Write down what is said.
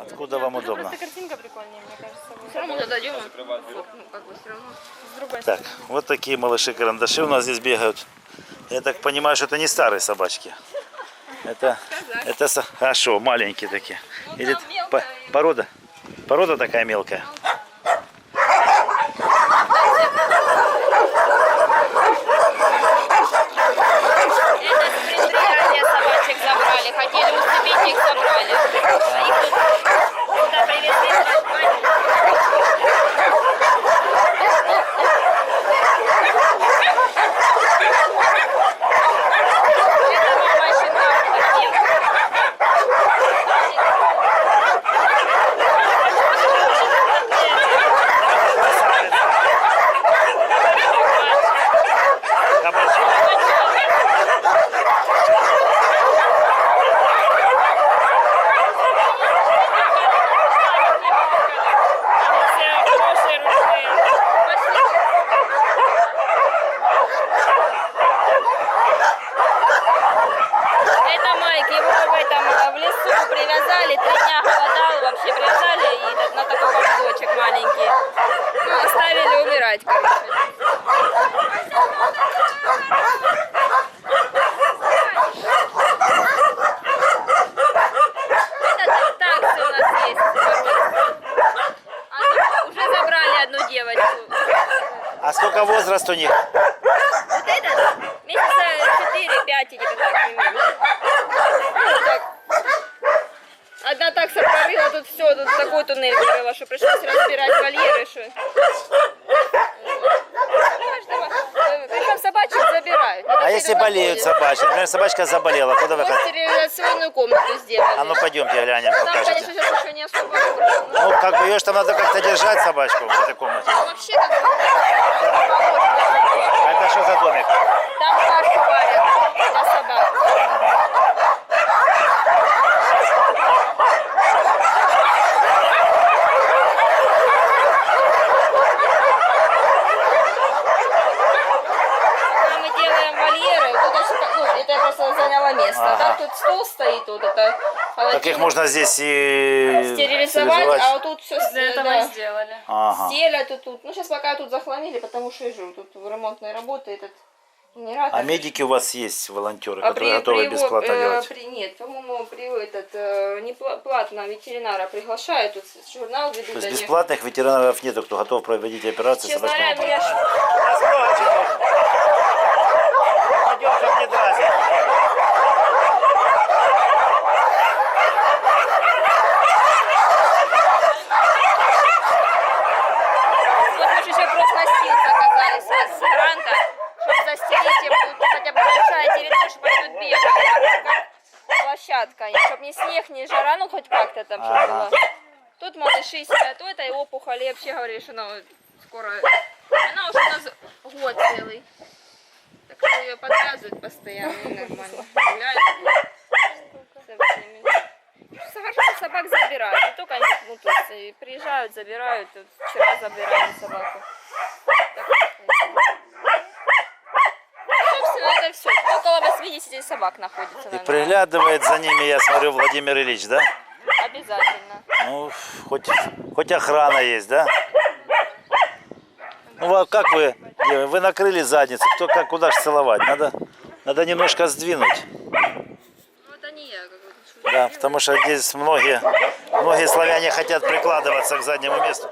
Откуда вам удобно? Просто картинка прикольнее, мне кажется. Все равно дадим. Ну, как бы все равно. С другой Так, вот такие малыши-карандаши у нас здесь бегают. Я так понимаю, что это не старые собачки. Это, это со- а маленькие такие. Или там мелкая по- и- порода? Порода такая мелкая. Это с предприятия собачек забрали. Хотели уступить, их забрали. А их тут сюда привезли. брать Это мама щенка. Кабачок. Они все хорошие, ручные. Это Майк, его в этом э, в лесу привязали, три дня голодал, вообще привязали и на- такой поводочек маленький. Ну, оставили умирать, короче. Это таксы у нас есть. Одну- уже забрали одну девочку. А сколько возраст у них? Вот этот месяца 4-5 где-то так тут такой туннель вырыла, что пришлось разбирать вольеры. Что... Причем собачек забирают. А если болеют собачки? Например, собачка заболела, куда вы Вот хотите? стерилизационную комнату сделали. А ну пойдемте глянем, Там, конечно, покажете. сейчас еще не особо выбрано, Ну, как бы ее ж там надо как-то держать собачку в этой комнате. вообще как бы это что за домик? Там кашу варят для собак. Там мы делаем вольеры. Тут очень, ну, это я просто заняла место. Ага. Там тут стол стоит, вот это. Так их можно здесь и стерилизовать, а вот тут все Для этого и сделали. Ага. стелят и тут. Ну сейчас пока тут захламили, потому что я живу. Тут в ремонтной работе этот генератор. А медики у вас есть, волонтеры, А которые готовы его, бесплатно э, делать? при- нет, по-моему, при этот э, не пла- платно ветеринара приглашают, тут журнал ведут То есть они. бесплатных ветеринаров нету, кто готов проводить операции Честно говоря, я Пойдем, чтоб не драться. Вот мы же еще профнастил заказали с, с гранта, чтобы застелить им тут хотя бы большая территория, чтобы они тут бегали. Площадка, чтобы не снег, не жара, ну хоть как-то там, чтобы Ага. было. Тут малыши сидят, то это и опухоли, я вообще говорю, что она скоро... Она уже у нас год целый. Так что ее подвязывают постоянно, и нормально. Гуляют. Хорошо, собак забирают, не только они тут и приезжают, забирают. Вот вчера забирали собаку. Так, Собственно, это все. Около 80 собак находится. И наверное. приглядывает за ними, я смотрю, Владимир Ильич, да? Обязательно. Ну, хоть, хоть охрана есть, да? Ну, а как вы, вы накрыли задницу, кто как, куда ж целовать? Надо, надо немножко сдвинуть. Ну, это не я. Как. Да, потому что здесь многие, многие славяне хотят прикладываться к заднему месту.